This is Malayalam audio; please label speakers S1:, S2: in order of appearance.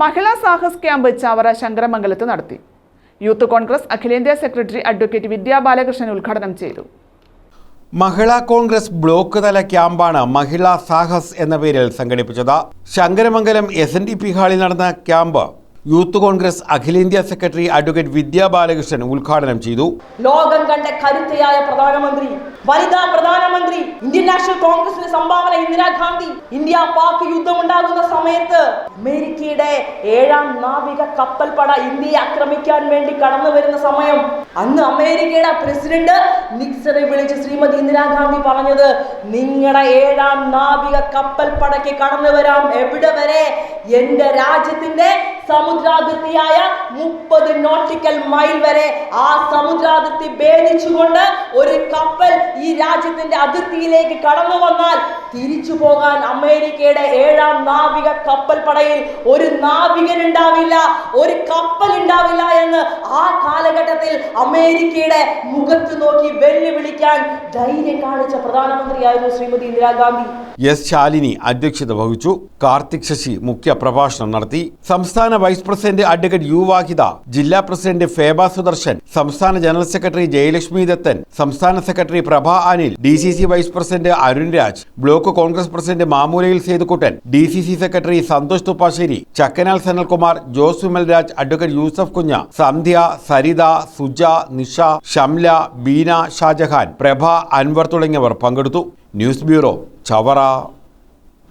S1: മഹിളാ സാഹസ് ക്യാമ്പ് ചാവറ ശങ്കരമംഗലത്ത് നടത്തി. യൂത്ത് കോൺഗ്രസ് അഖിലേന്ത്യാ സെക്രട്ടറി അഡ്വക്കേറ്റ് വിദ്യാ ബാലകൃഷ്ണൻ ഉദ്ഘാടനം ചെയ്തു.
S2: മഹിളാ കോൺഗ്രസ് ബ്ലോക്ക് തല ക്യാമ്പാണ് മഹിളാ സാഹസ് എന്ന പേരിൽ സംഘടിപ്പിച്ചത്. Sankaramangalam S N D P ഹാളിൽ നടന്ന ക്യാമ്പ് യൂത്ത് കോൺഗ്രസ് അഖിലേന്ത്യാ സെക്രട്ടറി അഡ്വക്കേറ്റ് വിദ്യാ ബാലകൃഷ്ണൻ ഉദ്ഘാടനം ചെയ്തു.
S3: ലോകം കണ്ട കരുത്തയായ പ്രധാനമന്ത്രി വനിതാ പ്രധാനമന്ത്രി ഇന്ത്യൻ നാഷണൽ കോൺഗ്രസിന്റെ സംഭാവന ഇന്ദിരാഗാന്ധി ഇന്ത്യ പാക് യുദ്ധം ഉണ്ടാകുന്ന സമയത്ത് അമേരിക്കയുടെ ഏഴാം നാവിക കപ്പൽ പട ഇന്ത്യയെ ആക്രമിക്കാൻ വേണ്ടി കടന്നു വരുന്ന സമയം. അന്ന് അമേരിക്കയുടെ പ്രസിഡന്റ് നിക്സറെ വിളിച്ച് ശ്രീമതി ഇന്ദിരാഗാന്ധി പറഞ്ഞത് നിങ്ങളുടെ ഏഴാം നാവിക കപ്പൽ പടയ്ക്ക് കടന്നു വരാം. എവിടെ വരെ? എന്റെ രാജ്യത്തിന്റെ സമുദ്രാതിർത്തിയായ മുപ്പത് നോട്ടിക്കൽ മൈൽ വരെ. ആ സമുദ്രാതിർത്തി ഭേദിച്ചുകൊണ്ട് ഒരു കപ്പൽ ഈ രാജ്യത്തിന്റെ അതിർത്തിയിലേക്ക് കടന്നു വന്നാൽ തിരിച്ചു പോകാൻ അമേരിക്കയുടെ ഏഴാം നാവിക കപ്പൽ പടയിൽ ഒരു നാവികൻ ഉണ്ടാവില്ല ഒരു കപ്പൽ ഉണ്ടാവില്ല എന്ന് ആ കാലഘട്ടത്തിൽ അമേരിക്കയുടെ മുഖത്ത് നോക്കി വെല്ലുവിളിക്കാൻ ധൈര്യം കാണിച്ച പ്രധാനമന്ത്രിയായിരുന്നു ശ്രീമതി ഇന്ദിരാഗാന്ധി.
S2: എസ് ശാലിനി അധ്യക്ഷത വഹിച്ചു. കാർത്തിക് ശശി മുഖ്യ പ്രഭാഷണം നടത്തി. സംസ്ഥാന vice president advocate U Vahida ജില്ലാ പ്രസിഡന്റ് ഫേബ സുദർശൻ സംസ്ഥാന ജനറൽ സെക്രട്ടറി ജയലക്ഷ്മി ദത്തൻ സംസ്ഥാന secretary Prabha Anil D C C vice president Arun Raj block Congress president മാമൂലയിൽ Sethukuttan D C C secretary Santhosh Thuppassery Chakkanal Sanalkumar Jose Vimal Raj advocate Yusuf കുഞ്ഞ സന്ധ്യ സരിത സുജ നിഷ ഷംല ബീന ഷാജഹാൻ പ്രഭ അൻവർ തുടങ്ങിയവർ പങ്കെടുത്തു. News bureau Chavara